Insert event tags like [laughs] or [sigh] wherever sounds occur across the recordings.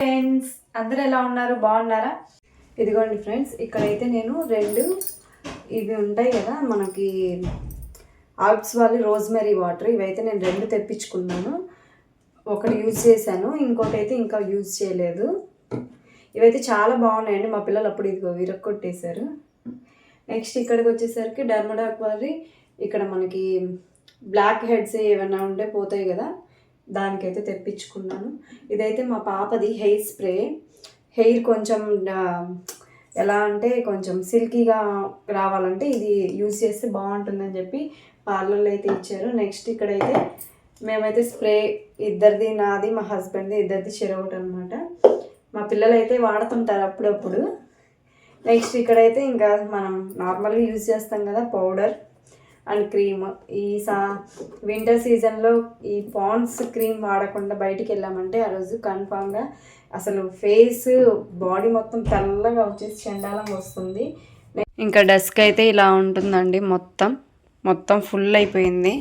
Friends అందరూ ఎలా ఉన్నారు? బాగున్నారా? ఇదిగోండి ఫ్రెండ్స్ ఇక్కడైతే నేను రెండు ఇవి ఉంటాయి కదా మనకి ఆల్ప్స్ వాళ్ళు రోజ్మెరీ వాటర్ ఇవైతే నేను రెండు తెప్పించుకున్నాను. ఒకటి యూజ్ చేశాను ఇంకోటి అయితే ఇంకా యూజ్ చేయలేదు. ఇవైతే చాలా బాగున్నాయండి మా పిల్లలు అప్పుడు ఇదిగో విరక్కొట్టేశారు. నెక్స్ట్ ఇక్కడికి వచ్చేసరికి డర్మడాక్ వారి ఇక్కడ మనకి బ్లాక్ హెడ్స్ ఏమైనా ఉంటే పోతాయి కదా దానికైతే తెప్పించుకున్నాను. ఇదైతే మా పాపది హెయిర్ స్ప్రే. హెయిర్ కొంచెం ఎలా అంటే కొంచెం సిల్కీగా రావాలంటే ఇది యూజ్ చేస్తే బాగుంటుందని చెప్పి పార్లర్లో అయితే ఇచ్చారు. నెక్స్ట్ ఇక్కడైతే మేమైతే స్ప్రే ఇద్దరిది నాది మా హస్బెండ్ది ఇద్దరిది చెరవటం అనమాట మా పిల్లలు అయితే వాడుతుంటారు అప్పుడప్పుడు. నెక్స్ట్ ఇక్కడైతే ఇంకా మనం నార్మల్గా యూజ్ చేస్తాం కదా పౌడర్. And cream. ఈ సా వింటర్ సీజన్లో ఈ పాండ్స్ క్రీమ్ వాడకుండా బయటికి వెళ్ళామంటే ఆ రోజు కన్ఫామ్గా అసలు ఫేస్ బాడీ మొత్తం తెల్లగా వచ్చేసి చండాలం వస్తుంది. ఇంకా డస్క్ అయితే ఇలా ఉంటుందండి మొత్తం. మొత్తం ఫుల్ అయిపోయింది.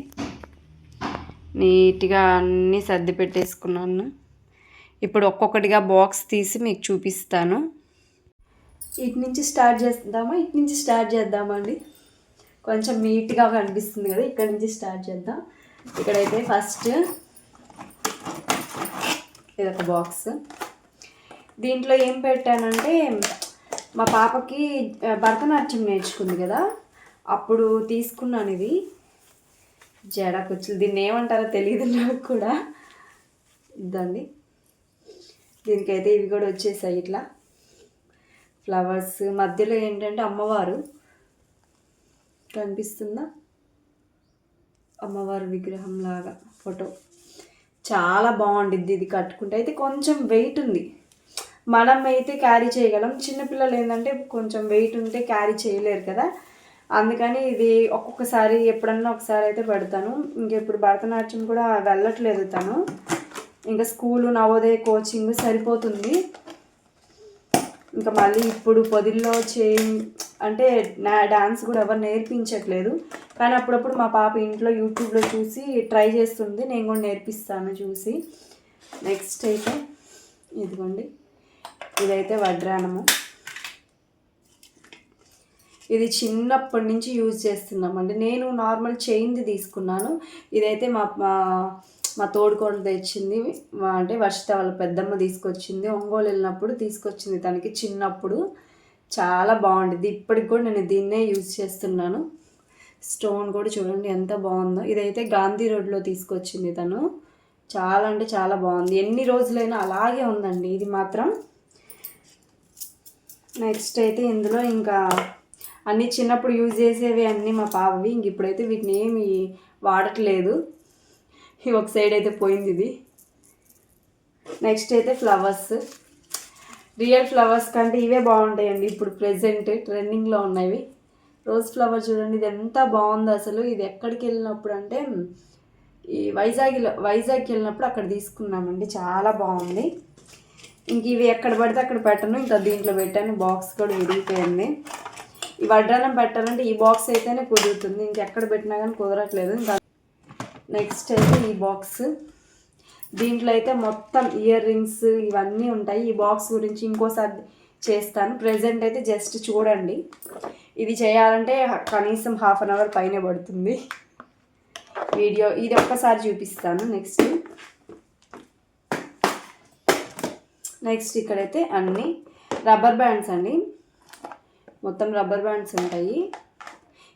నీట్గా అన్నీ సర్ది పెట్టేసుకున్నాను. ఇప్పుడు ఒక్కొక్కటిగా బాక్స్ తీసి మీకు చూపిస్తాను. ఇటు నుంచి స్టార్ట్ చేద్దామా? ఇటు నుంచి స్టార్ట్ చేద్దామా అండి? కొంచెం నీట్గా కనిపిస్తుంది కదా ఇక్కడ నుంచి స్టార్ట్ చేద్దాం. ఇక్కడైతే ఫస్ట్ ఇదొక బాక్స్. దీంట్లో ఏం పెట్టానంటే మా పాపకి భరతనాట్యం నేర్చుకుంది కదా అప్పుడు తీసుకున్నాను ఇది. జడకుచ్చులు దీన్ని ఏమంటారో తెలియదు నాకు కూడా. ఇద్దండి దీనికైతే ఇవి కూడా వచ్చేసాయి ఇట్లా. ఫ్లవర్స్. మధ్యలో ఏంటంటే అమ్మవారు. కనిపిస్తుందా? అమ్మవారి విగ్రహం లాగా ఫోటో. చాలా బాగుండిద్ది ఇది కట్టుకుంటే. అయితే కొంచెం వెయిట్ ఉంది. మనం అయితే క్యారీ చేయగలం చిన్నపిల్లలు ఏంటంటే కొంచెం వెయిట్ ఉంటే క్యారీ చేయలేరు కదా. అందుకని ఇది ఒక్కొక్కసారి ఎప్పుడన్నా ఒకసారి అయితే పెడతాను. ఇంకా ఇప్పుడు భరతనాట్యం కూడా వెళ్ళట్లేదు తను. ఇంకా స్కూలు నవోదయ కోచింగ్ సరిపోతుంది. ఇంకా మళ్ళీ ఇప్పుడు పొదిల్లో చే అంటే నా డాన్స్ కూడా ఎవరు నేర్పించట్లేదు. కానీ అప్పుడప్పుడు మా పాప ఇంట్లో యూట్యూబ్లో చూసి ట్రై చేస్తుంది. నేను కూడా నేర్పిస్తాను చూసి. నెక్స్ట్ అయితే ఇదిగోండి. ఇదైతే వడ్రానము. ఇది చిన్నప్పటి నుంచి యూజ్ చేస్తున్నామండి నేను నార్మల్ చైన్ది తీసుకున్నాను. ఇదైతే మా మా తోడుకోడలు తెచ్చింది. మా- అంటే వర్షిత వాళ్ళ పెద్దమ్మ తీసుకొచ్చింది. ఒంగోలు వెళ్ళినప్పుడు తీసుకొచ్చింది తనకి చిన్నప్పుడు. చాలా బాగుంటుంది ఇప్పటికి కూడా నేను దీన్నే యూజ్ చేస్తున్నాను. స్టోన్ కూడా చూడండి ఎంత బాగుందో. ఇదైతే గాంధీ రోడ్లో తీసుకొచ్చింది తను. చాలా అంటే చాలా బాగుంది. ఎన్ని రోజులైనా అలాగే ఉందండి. ఇది మాత్రం నెక్స్ట్ అయితే ఇందులో ఇంకా అన్నీ చిన్నప్పుడు యూజ్ చేసేవి అన్నీ మా పాపవి. ఇంక ఇప్పుడైతే వీటిని ఏమి వాడట్లేదు. ఈ ఒక సైడ్ అయితే పోయింది ఇది. నెక్స్ట్ అయితే ఫ్లవర్స్ రియల్ ఫ్లవర్స్ కంటే ఇవే బాగుంటాయండి ఇప్పుడు ప్రెజెంట్ ట్రెండింగ్లో ఉన్నవి. రోజ్ ఫ్లవర్ చూడండి ఇది ఎంత బాగుందో అసలు. ఇది ఎక్కడికి వెళ్ళినప్పుడు అంటే ఈ వైజాగ్లో వైజాగ్కి వెళ్ళినప్పుడు అక్కడ తీసుకున్నామండి. చాలా బాగుంది. ఇంక ఇవి ఎక్కడ పడితే అక్కడ పెట్టను. ఇంకా దీంట్లో పెట్టాను. బాక్స్ కూడా విరిగిపోయింది. ఈ వడ్రానం పెట్టాలంటే ఈ బాక్స్ అయితేనే కుదురుతుంది. ఇంకెక్కడ పెట్టినా కానీ కుదరట్లేదు. ఇంకా నెక్స్ట్ అయితే ఈ బాక్స్ దీంట్లో అయితే మొత్తం ఇయర్ రింగ్స్ ఇవన్నీ ఉంటాయి. ఈ బాక్స్ గురించి ఇంకోసారి చేస్తాను. ప్రజెంట్ అయితే జస్ట్ చూడండి. ఇది చేయాలంటే కనీసం హాఫ్ అన్ అవర్ పైనే పడుతుంది. వీడియో ఇది ఒక్కసారి చూపిస్తాను. నెక్స్ట్ నెక్స్ట్ ఇక్కడైతే అన్నీ రబ్బర్ బ్యాండ్స్ అండి. మొత్తం రబ్బర్ బ్యాండ్స్ ఉంటాయి.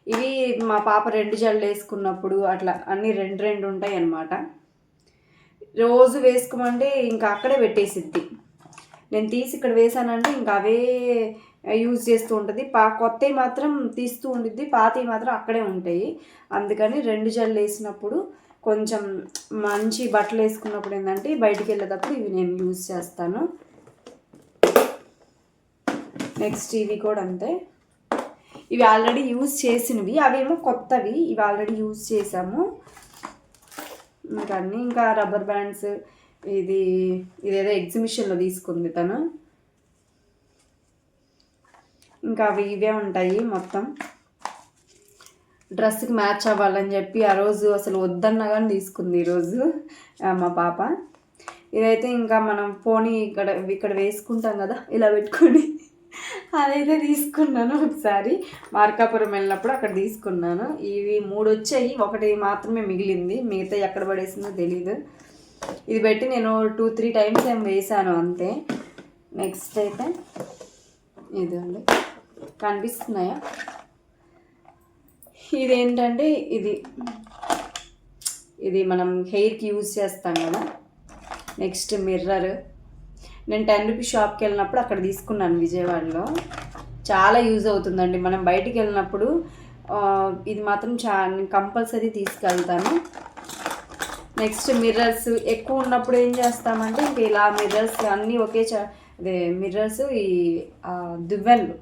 ఇవి మా పాప రెండు జల్లు వేసుకున్నప్పుడు అట్లా అన్ని రెండు రెండు ఉంటాయి అన్నమాట. రోజు వేసుకోమంటే ఇంకా అక్కడే పెట్టేసిద్ది. నేను తీసి ఇక్కడ వేసానంటే ఇంకా అవే యూజ్ చేస్తూ ఉంటుంది. పా కొత్తవి మాత్రం తీస్తూ ఉండిద్ది పాతవి మాత్రం అక్కడే ఉంటాయి. అందుకని రెండు జల్లు వేసినప్పుడు కొంచెం మంచి బట్టలు వేసుకున్నప్పుడు ఏంటంటే బయటికి వెళ్ళేటప్పుడు ఇవి నేను యూజ్ చేస్తాను. నెక్స్ట్ ఇవి కూడా అంతే. ఇవి ఆల్రెడీ యూజ్ చేసినవి. అవేమో కొత్తవి. ఇవి ఆల్రెడీ యూజ్ చేసాము ఇంకా అన్నీ ఇంకా రబ్బర్ బ్యాండ్స్ ఇది ఇదేదో ఎగ్జిబిషన్లో తీసుకుంది తను. ఇంకా అవి ఇవే ఉంటాయి మొత్తం. డ్రెస్కి మ్యాచ్ అవ్వాలని చెప్పి ఆ రోజు అసలు వద్దన్నా కానీ తీసుకుంది ఈరోజు మా పాప. ఇదైతే ఇంకా మనం పోనీ ఇక్కడ ఇక్కడ వేసుకుంటాం కదా ఇలా పెట్టుకొని. అదైతే తీసుకున్నాను ఒకసారి. మార్కాపురం వెళ్ళినప్పుడు అక్కడ తీసుకున్నాను. ఇవి మూడు వచ్చాయి. ఒకటి మాత్రమే మిగిలింది. మిగతా ఎక్కడ పడేసిందో తెలీదు. ఇది పెట్టి నేను టూ త్రీ టైమ్స్ ఏం వేసాను అంతే. నెక్స్ట్ అయితే ఇది కనిపిస్తున్నాయా? ఇదేంటంటే ఇది ఇది మనం హెయిర్కి యూజ్ చేస్తాం కదా. Next mirror. నేను టెన్ రూపీస్ షాప్కి వెళ్ళినప్పుడు అక్కడ తీసుకున్నాను విజయవాడలో. చాలా యూజ్ అవుతుందండి. మనం బయటికి వెళ్ళినప్పుడు ఇది మాత్రం చా కంపల్సరీ తీసుకెళ్తాను. నెక్స్ట్ మిర్రర్స్ ఎక్కువ ఉన్నప్పుడు ఏం చేస్తామంటే ఇంక ఇలా మిర్రర్స్ అన్నీ ఒకే చా అదే మిర్రర్స్ ఈ దువ్వెన్లు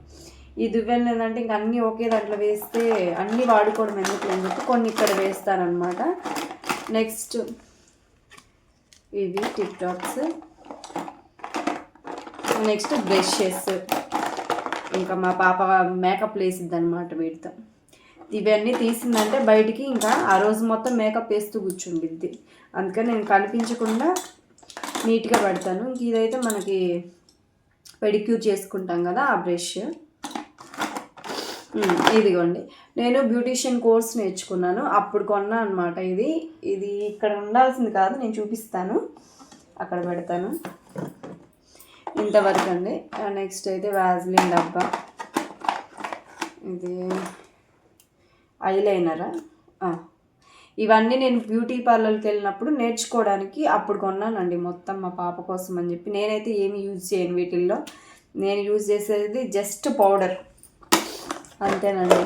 ఈ దువ్వెన్లు ఏంటంటే ఇంక అన్నీ ఒకే దాంట్లో వేస్తే అన్నీ వాడుకోవడం ఎందుకు అని చెప్పి కొన్ని ఇక్కడ వేస్తానమాట నెక్స్ట్ ఇవి టిక్ టాక్స్. నెక్స్ట్ బ్రషెస్ ఇంకా మా పాప మేకప్ వేసిద్ది అనమాట వీటితో ఇవన్నీ తీసిందంటే బయటికి ఇంకా ఆ రోజు మొత్తం మేకప్ వేస్తూ కూర్చుండిద్ది. అందుకని నేను కనిపించకుండా నీట్గా పెడతాను. ఇంక ఇదైతే మనకి పెడిక్యూర్ చేసుకుంటాం కదా ఆ బ్రష్. ఇదిగోండి. నేను బ్యూటీషియన్ కోర్స్ నేర్చుకున్నాను. అప్పుడు కొన్నా అనమాట ఇది. ఇది ఇక్కడ ఉండాల్సింది కాదు నేను చూపిస్తాను. అక్కడ పెడతాను. ఇంతవరకు అండి నెక్స్ట్ అయితే వ్యాజ్లిన్ డబ్బా. ఇది ఐలైనరా ఇవన్నీ నేను బ్యూటీ పార్లర్కి వెళ్ళినప్పుడు నేర్చుకోవడానికి అప్పుడు కొన్నానండి. మొత్తం మా పాప కోసం అని చెప్పి. నేనైతే ఏమి యూజ్ చేయను వీటిల్లో. నేను యూజ్ చేసేది జస్ట్ పౌడర్ అంతేనండి.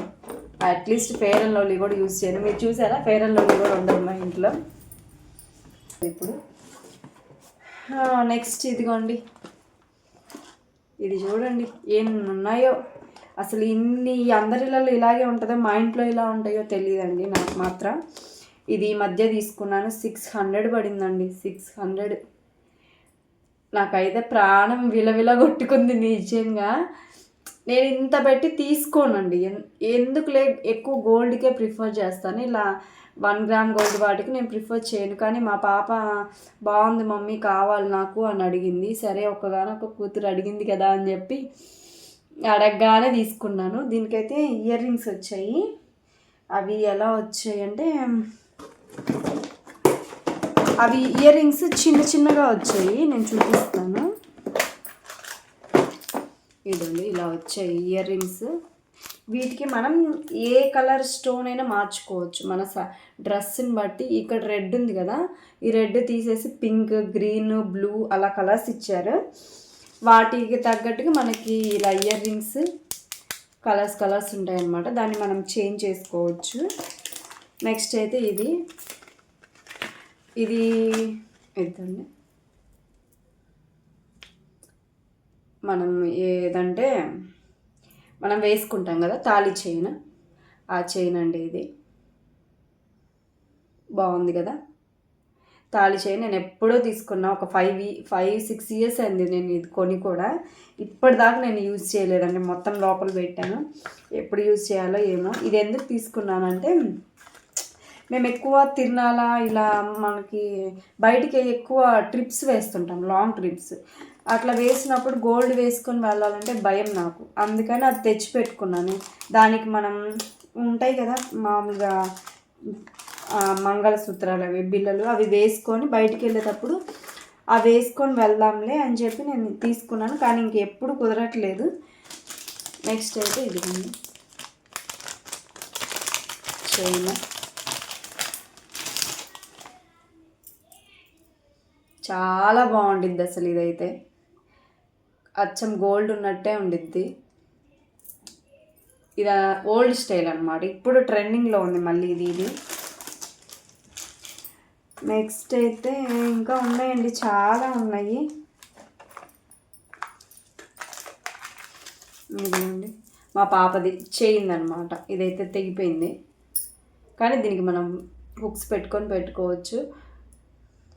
At least Fair and Lovely కూడా యూజ్ చేయను. మీరు చూసారా? ఫేర్ అండ్ లవ్లీ కూడా ఉండదు మా ఇంట్లో. ఇప్పుడు నెక్స్ట్ ఇదిగోండి. ఇది చూడండి ఎన్ని ఉన్నాయో అసలు ఇన్ని అందరిలలో ఇలాగే ఉంటుందో? మా ఇంట్లో ఇలా ఉంటాయో తెలియదండి నాకు మాత్రం. ఇది ఈ మధ్య తీసుకున్నాను. సిక్స్ హండ్రెడ్ పడిందండి. Six hundred. నాకైతే ప్రాణం విలవిల కొట్టుకుంది నిజంగా. నేను ఇంత పెట్టి తీసుకోనండి. ఎందుకు ఎందుకులే ఎక్కువ గోల్డ్కే ప్రిఫర్ చేస్తాను. ఇలా వన్ గ్రామ్ గోల్డ్ వాటికి నేను ప్రిఫర్ చేయను. కానీ మా పాప బాగుంది మమ్మీ కావాలి నాకు అని అడిగింది. సరే ఒకగానొక కూతురు అడిగింది కదా అని చెప్పి అడగగానే తీసుకున్నాను. దీనికైతే ఇయర్ రింగ్స్ వచ్చాయి. అవి ఎలా వచ్చాయి అంటే అవి ఇయర్ రింగ్స్ చిన్న చిన్నగా వచ్చాయి. నేను చూపిస్తాను. ఇదండి ఇలా వచ్చాయి ఇయర్ రింగ్స్. వీటికి మనం ఏ కలర్ స్టోన్ అయినా మార్చుకోవచ్చు. మన స డ్రెస్ని బట్టి ఇక్కడ రెడ్ ఉంది కదా ఈ రెడ్ తీసేసి పింక్ గ్రీన్ బ్లూ అలా కలర్స్ ఇచ్చారు. వాటికి తగ్గట్టుగా మనకి ఇలా ఇయర్ రింగ్స్ కలర్స్ కలర్స్ ఉంటాయన్నమాట. దాన్ని మనం చేంజ్ చేసుకోవచ్చు. నెక్స్ట్ అయితే ఇది. ఇది ఇదండి మనం ఏదంటే మనం వేసుకుంటాం కదా తాళి చైన్. ఆ చైన్ అండి ఇది. బాగుంది కదా? తాళి చైన్ నేను ఎప్పుడో తీసుకున్నా ఒక ఫైవ్ ఫైవ్ సిక్స్ ఇయర్స్ అయింది నేను ఇది కొని కూడా. ఇప్పటిదాకా నేను యూజ్ చేయలేదండి మొత్తం లోపల పెట్టాను. ఎప్పుడు యూజ్ చేయాలో ఏమో. ఇది ఎందుకు తీసుకున్నానంటే మేము ఎక్కువ తిరునాల ఇలా మనకి బయటికి ఎక్కువ ట్రిప్స్ వేస్తుంటాం లాంగ్ ట్రిప్స్. అట్లా వేసినప్పుడు గోల్డ్ వేసుకొని వెళ్ళాలంటే భయం నాకు. అందుకని అది తెచ్చి పెట్టుకున్నాను దానికి మనం ఉంటాయి కదా మామూలుగా మంగళసూత్రాలు అవి బిళ్ళలు అవి వేసుకొని బయటికి వెళ్ళేటప్పుడు అవి వేసుకొని వెళ్దాంలే అని చెప్పి నేను తీసుకున్నాను. కానీ ఇంకెప్పుడు కుదరట్లేదు. నెక్స్ట్ అయితే ఇది చైన్. చాలా బాగుండిద్ది అసలు ఇదైతే. అచ్చం గోల్డ్ ఉన్నట్టే ఉండిద్ది. ఇది ఓల్డ్ స్టైల్ అనమాట ఇప్పుడు ట్రెండింగ్లో ఉంది మళ్ళీ ఇది ఇది. నెక్స్ట్ అయితే ఇంకా ఉన్నాయండి చాలా ఉన్నాయి. ఇదండి మా పాపది చేయింది అనమాట ఇదైతే తెగిపోయింది. కానీ దీనికి మనం హుక్స్ పెట్టుకొని పెట్టుకోవచ్చు.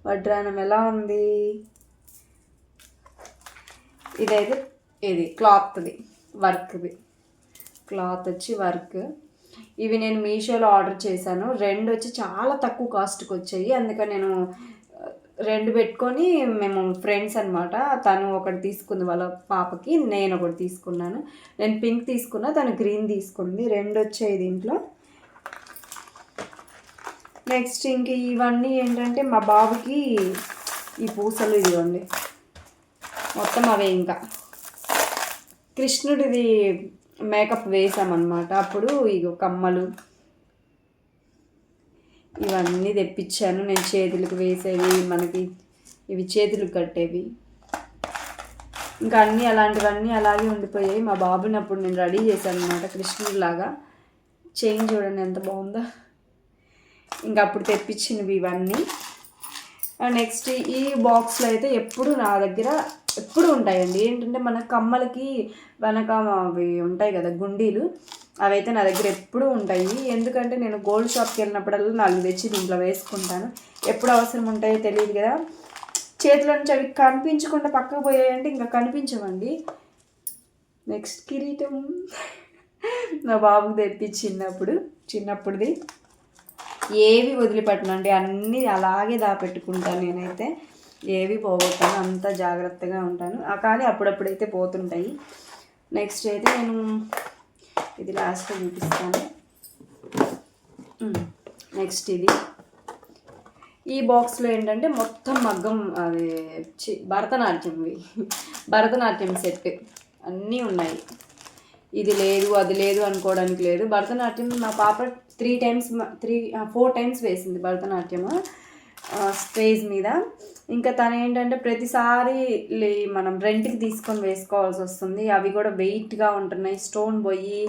వడ్రానం ఎలా ఉంది? ఇదైతే ఇది క్లాత్ది వర్క్ది. క్లాత్ వచ్చి వర్క్. ఇవి నేను మీషోలో ఆర్డర్ చేశాను. రెండు వచ్చి చాలా తక్కువ కాస్ట్కి వచ్చాయి. అందుకని నేను రెండు పెట్టుకొని మేము ఫ్రెండ్స్ అనమాట తను ఒకటి తీసుకుంది వాళ్ళ పాపకి నేను ఒకటి తీసుకున్నాను. నేను పింక్ తీసుకున్నా తను గ్రీన్ తీసుకుంది. రెండు వచ్చాయి దీంట్లో. నెక్స్ట్ ఇంక ఇవన్నీ ఏంటంటే మా బాబుకి ఈ పూసలు ఇదిగోండి. మొత్తం అవే ఇంకా. కృష్ణుడిది మేకప్ వేసామన్నమాట. అప్పుడు ఇగో కమ్మలు ఇవన్నీ తెప్పించాను. నేను చేతులకు వేసేవి మనకి ఇవి చేతులకు కట్టేవి. ఇంకా అన్నీ అలాంటివన్నీ అలాగే ఉండిపోయాయి. మా బాబుని అప్పుడు నేను రెడీ చేశాను అనమాట కృష్ణుడిలాగా. చైన్ చూడండి ఎంత బాగుందో. ఇంకా అప్పుడు తెప్పించినవి ఇవన్నీ. నెక్స్ట్ ఈ బాక్స్లో అయితే ఎప్పుడు నా దగ్గర ఎప్పుడు ఉంటాయండి. ఏంటంటే మన కమ్మలకి వెనక అవి ఉంటాయి కదా గుండీలు అవైతే నా దగ్గర ఎప్పుడూ ఉంటాయి. ఎందుకంటే నేను గోల్డ్ షాప్కి వెళ్ళినప్పుడల్లా నాలుగు తెచ్చి దీంట్లో వేసుకుంటాను. ఎప్పుడు అవసరం ఉంటాయో తెలియదు కదా. చేతిలో నుంచి అవి కనిపించకుండా పక్కకు పోయాయంటే ఇంకా కనిపించవండి. నెక్స్ట్ కిరీటం నా బాబుకి తెప్పించినప్పుడు చిన్నప్పుడుది. ఏవి వదిలిపెట్టనండి అన్నీ అలాగే దాపెట్టుకుంటాను నేనైతే. ఏవి పోగొట్టాను అంత జాగ్రత్తగా ఉంటాను. ఆ కానీ అప్పుడప్పుడైతే పోతుంటాయి. నెక్స్ట్ అయితే నేను ఇది లాస్ట్లో చూపిస్తాను. నెక్స్ట్ ఇది. ఈ బాక్స్లో ఏంటంటే మొత్తం మగ్గం అది చి భరతనాట్యంవి భరతనాట్యం సెట్ అన్నీ ఉన్నాయి. ఇది లేదు అది లేదు అనుకోవడానికి లేదు. భరతనాట్యం మా పాప three times three four times వేసింది భరతనాట్యము. స్టేజ్ మీద. ఇంకా తను ఏంటంటే ప్రతిసారి మనం రెంట్కి తీసుకొని వేసుకోవాల్సి వస్తుంది. అవి కూడా వెయిట్గా ఉంటున్నాయి. స్టోన్ పోయి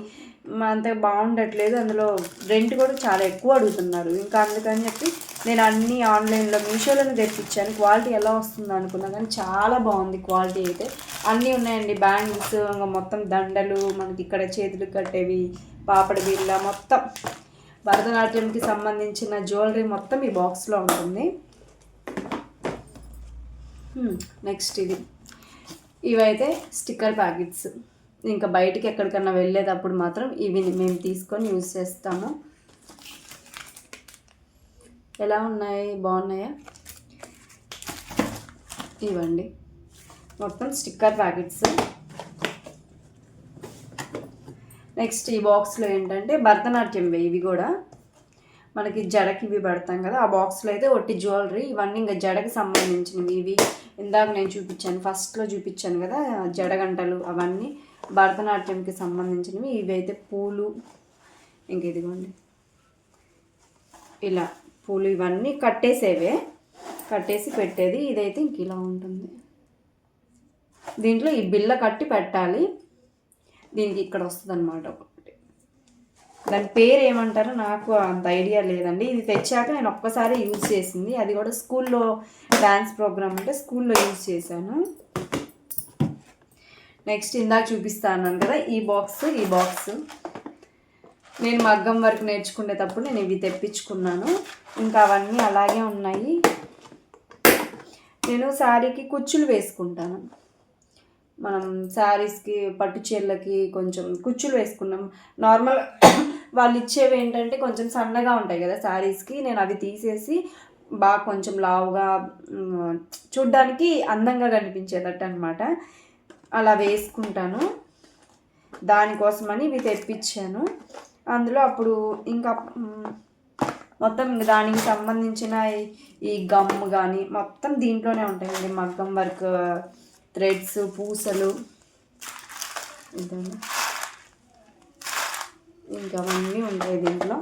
అంత బాగుండట్లేదు. అందులో రెంట్ కూడా చాలా ఎక్కువ అడుగుతున్నారు. ఇంకా అందుకని చెప్పి నేను అన్ని ఆన్లైన్లో మీషోలోనే తెప్పించాను. క్వాలిటీ ఎలా వస్తుంది అనుకున్నా కానీ చాలా బాగుంది క్వాలిటీ అయితే. అన్నీ ఉన్నాయండి. బ్యాంగిల్స్ ఇంకా మొత్తం దండలు మనకి ఇక్కడ చేతులు కట్టేవి పాపడి బిళ్ళ మొత్తం. భరతనాట్యంకి సంబంధించిన జ్యువెలరీ మొత్తం ఈ బాక్స్లో ఉంటుంది. నెక్స్ట్ ఇది. ఇవైతే స్టిక్కర్ ప్యాకెట్స్. ఇంకా బయటికి ఎక్కడికన్నా వెళ్ళేటప్పుడు మాత్రం ఇవి మేము తీసుకొని యూజ్ చేస్తాము. ఎలా ఉన్నాయి? బాగున్నాయా? ఇవ్వండి. మొత్తం స్టిక్కర్ ప్యాకెట్స్. నెక్స్ట్ ఈ బాక్స్లో ఏంటంటే భరతనాట్యం ఇవి కూడా. మనకి జడకి ఇవి పెడతాం కదా ఆ బాక్స్లో అయితే ఒట్టి జ్యువెలరీ ఇవన్నీ ఇంకా జడకి సంబంధించినవి. ఇవి ఇందాక నేను చూపించాను ఫస్ట్లో చూపించాను కదా జడగంటలు అవన్నీ భరతనాట్యంకి సంబంధించినవి. ఇవి అయితే పూలు ఇంక ఇదిగోండి. ఇలా పూలు ఇవన్నీ కట్టేసేవే కట్టేసి పెట్టేది. ఇదైతే ఇంక ఇలా ఉంటుంది. దీంట్లో ఈ బిల్ల కట్టి పెట్టాలి. దీనికి ఇక్కడ వస్తుంది అనమాట ఒకటి. దాని పేరు ఏమంటారో నాకు అంత ఐడియా లేదండి. ఇది తెచ్చాక నేను ఒక్కసారి యూజ్ చేసింది. అది కూడా స్కూల్లో డ్యాన్స్ ప్రోగ్రామ్ అంటే స్కూల్లో యూజ్ చేశాను. నెక్స్ట్ ఇందాక చూపిస్తాను కదా ఈ బాక్స్ ఈ బాక్స్. నేను మగ్గం వర్క్ నేర్చుకునేటప్పుడు నేను ఇవి తెప్పించుకున్నాను. ఇంకా అవన్నీ అలాగే ఉన్నాయి. నేను శారీకి కుచ్చులు వేసుకుంటాను. మనం శారీస్కి పట్టు చీరలకి కొంచెం కుచ్చులు వేసుకున్నాం. నార్మల్ [coughs] వాళ్ళు ఇచ్చేవి ఏంటంటే కొంచెం సన్నగా ఉంటాయి కదా శారీస్కి. నేను అవి తీసేసి బాగా కొంచెం లావుగా చూడ్డానికి అందంగా కనిపించేటట్టు అనమాట అలా వేసుకుంటాను. దానికోసమని ఇవి తెప్పించాను. అందులో అప్పుడు ఇంకా మొత్తం దానికి సంబంధించిన ఈ- ఈ గమ్ కానీ మొత్తం దీంట్లోనే ఉంటాయండి. మగ్గం వర్క్ థ్రెడ్స్ పూసలు ఇంకా అవన్నీ ఉంటాయి దీంట్లో.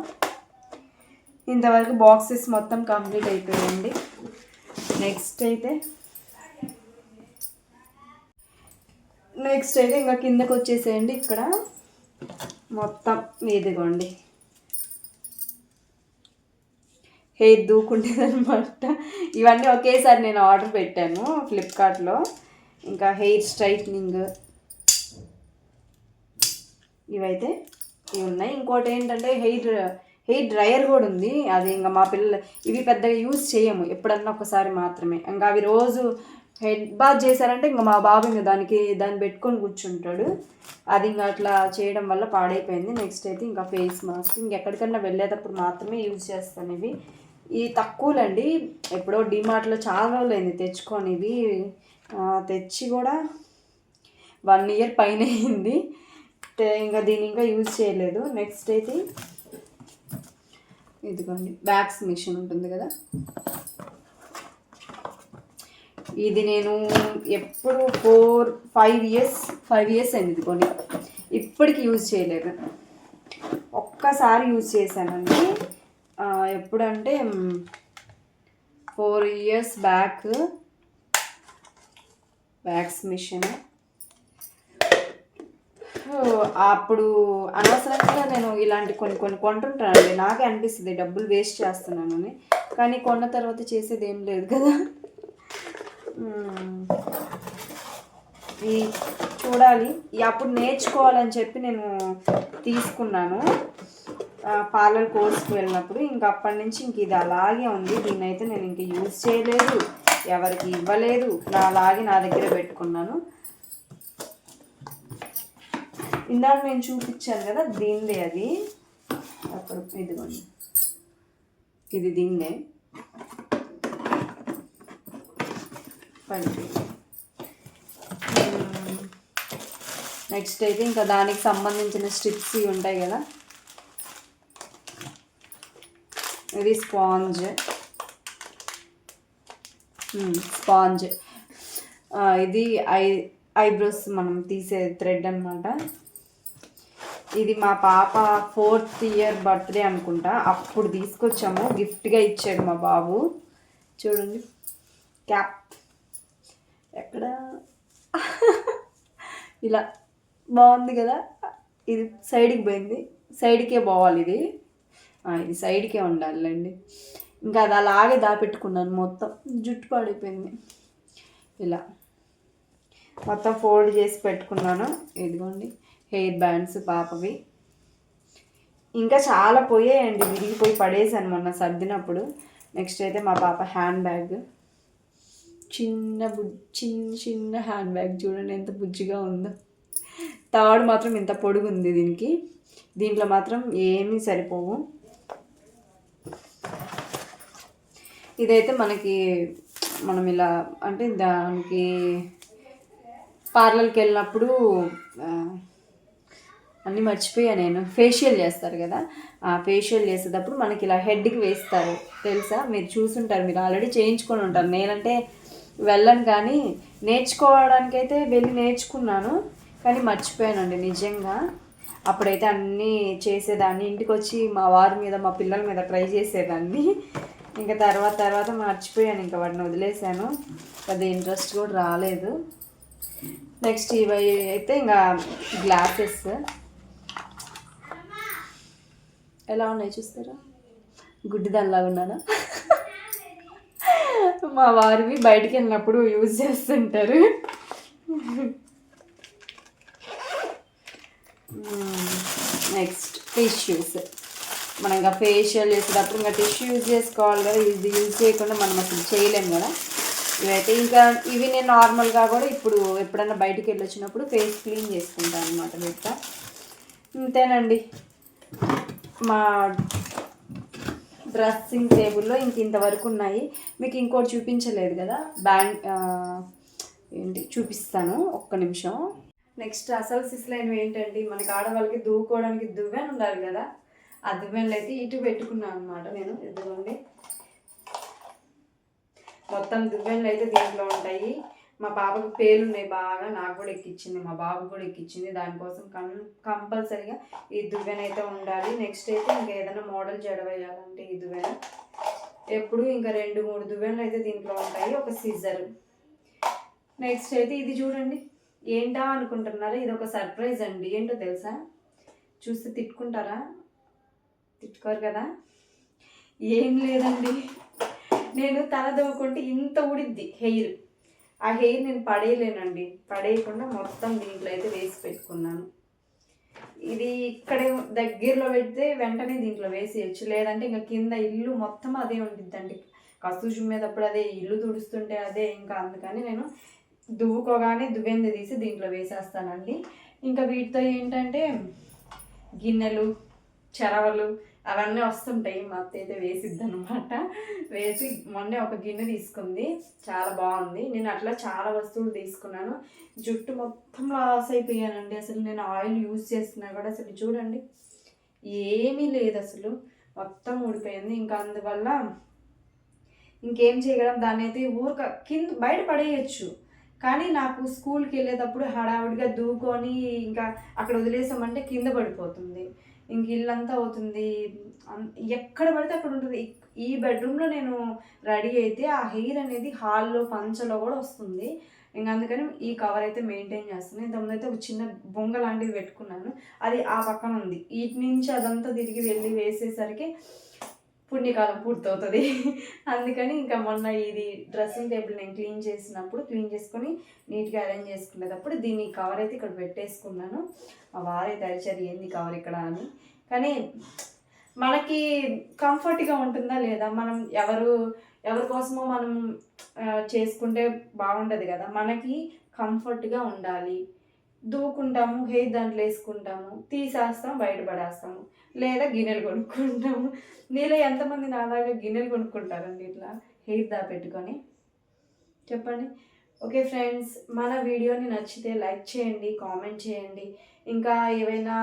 ఇంతవరకు బాక్సెస్ మొత్తం కంప్లీట్ అయిపోయాయండి. నెక్స్ట్ అయితే నెక్స్ట్ అయితే ఇంకా కిందకు వచ్చేసేయండి ఇక్కడ. మొత్తం ఇదిగోండి. హెయిర్ దూకుంటుంది అనమాట ఇవన్నీ ఒకేసారి నేను ఆర్డర్ పెట్టాను ఫ్లిప్కార్ట్లో ఇంకా హెయిర్ స్ట్రైట్నింగ్ ఇవైతే ఇవి ఉన్నాయి. ఇంకోటి ఏంటంటే హెయిర్ హెయిర్ డ్రయర్ కూడా ఉంది. అది ఇంకా మా పిల్లలు ఇవి పెద్దగా యూజ్ చేయము. ఎప్పుడన్నా ఒకసారి మాత్రమే. ఇంకా అవి రోజు హెడ్ బాత్ చేశారంటే ఇంకా మా బాబు ఇంకా దానికి దాన్ని పెట్టుకొని కూర్చుంటాడు. అది ఇంకా అట్లా చేయడం వల్ల పాడైపోయింది. నెక్స్ట్ అయితే ఇంకా ఫేస్ మాస్క్. ఇంకెక్కడికన్నా వెళ్ళేటప్పుడు మాత్రమే యూజ్ చేస్తాను ఇవి. ఈ తక్కువలండి. ఎప్పుడో డిమార్ట్లో చాలా రోజులైంది తెచ్చుకొని ఇవి తెచ్చి కూడా వన్ ఇయర్ పైన అయింది. ఇంకా దీన్ని ఇంకా యూజ్ చేయలేదు. నెక్స్ట్ అయితే ఇదిగోండి బ్యాగ్స్ మిషన్ ఉంటుంది కదా. ఇది నేను ఎప్పుడు four five years five years అయింది ఇదిగోండి. ఇప్పటికి యూజ్ చేయలేదు. ఒక్కసారి యూజ్ చేశానండి. ఎప్పుడంటే four years back wax machine అప్పుడు అనవసరంగా నేను ఇలాంటి కొన్ని కొన్ని కొంటుంటానండి. నాకే అనిపిస్తుంది డబ్బులు వేస్ట్ చేస్తున్నానని. కానీ కొన్న తర్వాత చేసేది ఏం లేదు కదా. ఈ చూడాలి. అప్పుడు నేర్చుకోవాలని చెప్పి నేను తీసుకున్నాను. పార్లర్ కోర్స్కి వెళ్ళినప్పుడు ఇంక అప్పటి నుంచి ఇంక ఇది అలాగే ఉంది. దీన్ని అయితే నేను ఇంక యూజ్ చేయలేదు. ఎవరికి ఇవ్వలేదు. నా అలాగే నా దగ్గర పెట్టుకున్నాను. ఇందాక నేను చూపించాను కదా దీనిదే అది. అప్పుడు ఇదిగోండి. ఇది దీన్నే పడిపోయింది నెక్స్ట్ అయితే ఇంకా దానికి సంబంధించిన స్ట్రిప్స్ ఉంటాయి కదా ఇది స్పాంజ్ స్పాంజ్ ఇది ఐ ఐబ్రోస్ మనం తీసే థ్రెడ్ అనమాట ఇది మా పాప ఫోర్త్ ఇయర్ బర్త్డే అనుకుంటా. అప్పుడు తీసుకొచ్చాము. గిఫ్ట్గా ఇచ్చాడు మా బాబు. చూడండి. క్యాప్ ఎక్కడ? [laughs] ఇలా బాగుంది కదా. ఇది సైడ్కి పోయింది. సైడ్కే పోవాలి ఇది. ఇది సైడ్కే ఉండాలండి. ఇంకా అది అలాగే దాపెట్టుకున్నాను మొత్తం. జుట్టు పడిపోయింది. ఇలా. మొత్తం ఫోల్డ్ చేసి పెట్టుకున్నాను. ఇదిగోండి. హెయిర్ బ్యాండ్స్ పాపవి. ఇంకా చాలా పోయాయండి. విరిగిపోయి పడేసాను మొన్న సర్దినప్పుడు. నెక్స్ట్ అయితే మా పాప హ్యాండ్ బ్యాగ్. చిన్న బు చిన్న చిన్న హ్యాండ్ బ్యాగ్ చూడండి ఎంత బుజ్జిగా ఉందో. తాడు మాత్రం ఇంత పొడుగు ఉంది దీనికి. దీంట్లో మాత్రం ఏమీ సరిపోవు. ఇదైతే మనకి మనం ఇలా అంటే దానికి పార్లర్కి వెళ్ళినప్పుడు అన్నీ మర్చిపోయా నేను. ఫేషియల్ చేస్తారు కదా. ఆ ఫేషియల్ చేసేటప్పుడు మనకి ఇలా హెడ్కి వేస్తారు. తెలుసా? మీరు చూసుంటారు. మీరు ఆల్రెడీ చేయించుకొని ఉంటారు. నేనంటే వెళ్ళను కానీ నేర్చుకోవడానికైతే వెళ్ళి నేర్చుకున్నాను. కానీ మర్చిపోయానండి నిజంగా. అప్పుడైతే అన్నీ చేసేదాన్ని. ఇంటికి వచ్చి మా వారి మీద మా పిల్లల మీద ట్రై చేసేదాన్ని. ఇంకా తర్వాత తర్వాత మర్చిపోయాను ఇంకా వాటిని వదిలేశాను. పెద్ద ఇంట్రెస్ట్ కూడా రాలేదు. నెక్స్ట్ ఇవి అయితే ఇంకా గ్లాసెస్ ఎలా ఉన్నాయి చూస్తారా? గుడ్డి దానిలాగా ఉన్నానా? మా వారివి బయటికి వెళ్ళినప్పుడు యూజ్ చేస్తుంటారు. Hmm, నెక్స్ట్ టిష్యూస్ మనం ఇంకా ఫేషియల్ చేసేటప్పుడు ఇంకా టిష్యూ యూజ్ చేసుకోవాలి కదా ఇది యూజ్ చేయకుండా మనం అసలు చేయలేము కదా. ఇవైతే ఇంకా ఇవి నేను నార్మల్గా కూడా ఇప్పుడు ఎప్పుడైనా బయటికి వెళ్ళి వచ్చినప్పుడు ఫేస్ క్లీన్ చేసుకుంటాను అనమాట మిగతా ఇంతేనండి. మా డ్రెస్సింగ్ టేబుల్లో ఇంక ఇంతవరకు ఉన్నాయి. మీకు ఇంకోటి చూపించలేదు కదా బ్యాంక్ ఏంటి చూపిస్తాను ఒక్క నిమిషం. నెక్స్ట్ అసలు సిస్లైనవి ఏంటండి? మనకి ఆడవాళ్ళకి దూకోవడానికి దువ్వెన ఉండాలి కదా. ఆ దువ్వెనలు అయితే ఇటు పెట్టుకున్నాను అనమాట నేను ఇదిగోండి. మొత్తం దువ్వెనలు అయితే దీంట్లో ఉంటాయి. మా పాపకు పేలు ఉన్నాయి బాగా నాకు కూడా ఎక్కించింది మా బాబు కూడా ఎక్కించింది దానికోసం కం కంపల్సరిగా ఈ దువ్వెన అయితే ఉండాలి. నెక్స్ట్ అయితే ఇంకా ఏదైనా మోడల్ జడవేయాలంటే ఈ దువ్వెన. ఎప్పుడు ఇంకా రెండు మూడు దువ్వెనలు అయితే దీంట్లో ఉంటాయి ఒక సీజర్. నెక్స్ట్ అయితే ఇది చూడండి. ఏంటా అనుకుంటున్నారా? ఇది ఒక సర్ప్రైజ్ అండి. ఏంటో తెలుసా? చూస్తే తిట్టుకుంటారా? తిట్టుకోరు కదా? ఏం లేదండి. నేను తల దవ్వుకుంటే ఇంత ఉడిద్ది హెయిర్. ఆ హెయిర్ నేను పడేయలేనండి. పడేయకుండా మొత్తం దీంట్లో అయితే వేసి పెట్టుకున్నాను. ఇది ఇక్కడే దగ్గరలో పెడితే వెంటనే దీంట్లో వేసేయచ్చు. లేదంటే ఇంకా కింద ఇల్లు మొత్తం అదే ఉండిద్దండి. కస్తూజు మీదప్పుడు అదే ఇల్లు తుడుస్తుంటే అదే ఇంకా అందుకని నేను దువ్వుకోగానే దువ్వెంది తీసి దీంట్లో వేసేస్తానండి. ఇంకా వీటితో ఏంటంటే గిన్నెలు చెరవలు అవన్నీ వస్తుంటాయి. మా అత్త అయితే వేసిద్ది అనమాట వేసి మొన్నే ఒక గిన్నె తీసుకుంది. చాలా బాగుంది. నేను అట్లా చాలా వస్తువులు తీసుకున్నాను. జుట్టు మొత్తం లాస్ అయిపోయానండి. అసలు నేను ఆయిల్ యూజ్ చేస్తున్నా కూడా అసలు చూడండి. ఏమీ లేదు అసలు. మొత్తం ఊడిపోయింది. ఇంకా అందువల్ల ఇంకేం చేయగలం? దాన్ని అయితే ఊరక కింద బయట పడేయచ్చు. కానీ నాకు స్కూల్కి వెళ్ళేటప్పుడు హడావుడిగా దూకొని ఇంకా అక్కడ వదిలేసామంటే కింద పడిపోతుంది. ఇంక ఇల్లంతా అవుతుంది. ఎక్కడ పడితే అక్కడ ఉంటుంది. ఈ బెడ్రూమ్లో నేను రెడీ అయితే ఆ హెయిర్ అనేది హాల్లో పంచలో కూడా వస్తుంది. ఇంకా అందుకని ఈ కవర్ అయితే మెయింటైన్ చేస్తున్నాను ఇంతకుముందు అయితే ఒక చిన్న బొంగ లాంటిది పెట్టుకున్నాను. అది ఆ పక్కన ఉంది. వీటి నుంచి అదంతా తిరిగి వెళ్ళి వేసేసరికి పుణ్యకాలం పూర్తవుతుంది. [laughs] అందుకని ఇంకా మొన్న ఇది డ్రెస్సింగ్ టేబుల్ నేను క్లీన్ చేసినప్పుడు క్లీన్ చేసుకొని నీట్గా అరేంజ్ చేసుకునేటప్పుడు దీన్ని కవర్ అయితే ఇక్కడ పెట్టేసుకున్నాను. మా వారే తరిచారు ఏంది కవర్ ఇక్కడ అని. కానీ మనకి కంఫర్ట్గా ఉంటుందా లేదా? మనం ఎవరు ఎవరి కోసమో మనం చేసుకుంటే బాగుండదు కదా. మనకి కంఫర్ట్గా ఉండాలి. దూకుంటాము హెయిర్ దాంట్లో వేసుకుంటాము తీసేస్తాం బయటపడేస్తాము లేదా గిన్నెలు కొనుక్కుంటాము. నీలో ఎంతమంది నాలాగా గిన్నెలు కొనుక్కుంటారండి ఇట్లా? హెయిర్ దా పెట్టుకొని చెప్పండి. ఓకే ఫ్రెండ్స్ మన వీడియోని నచ్చితే లైక్ చేయండి కామెంట్ చేయండి. ఇంకా ఏవైనా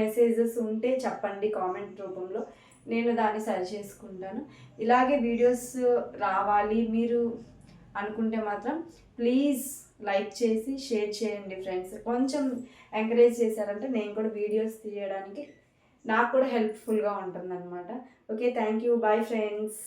మెసేజెస్ ఉంటే చెప్పండి కామెంట్ రూపంలో. నేను దాన్ని సరి చేసుకుంటాను. ఇలాగే వీడియోస్ రావాలి మీరు అనుకుంటే మాత్రం ప్లీజ్ లైక్ చేసి షేర్ చేయండి ఫ్రెండ్స్. కొంచెం ఎంకరేజ్ చేశారంటే నేను కూడా వీడియోస్ తీయడానికి నాకు కూడా హెల్ప్ఫుల్గా ఉంటుంది అనమాట okay thank you bye friends.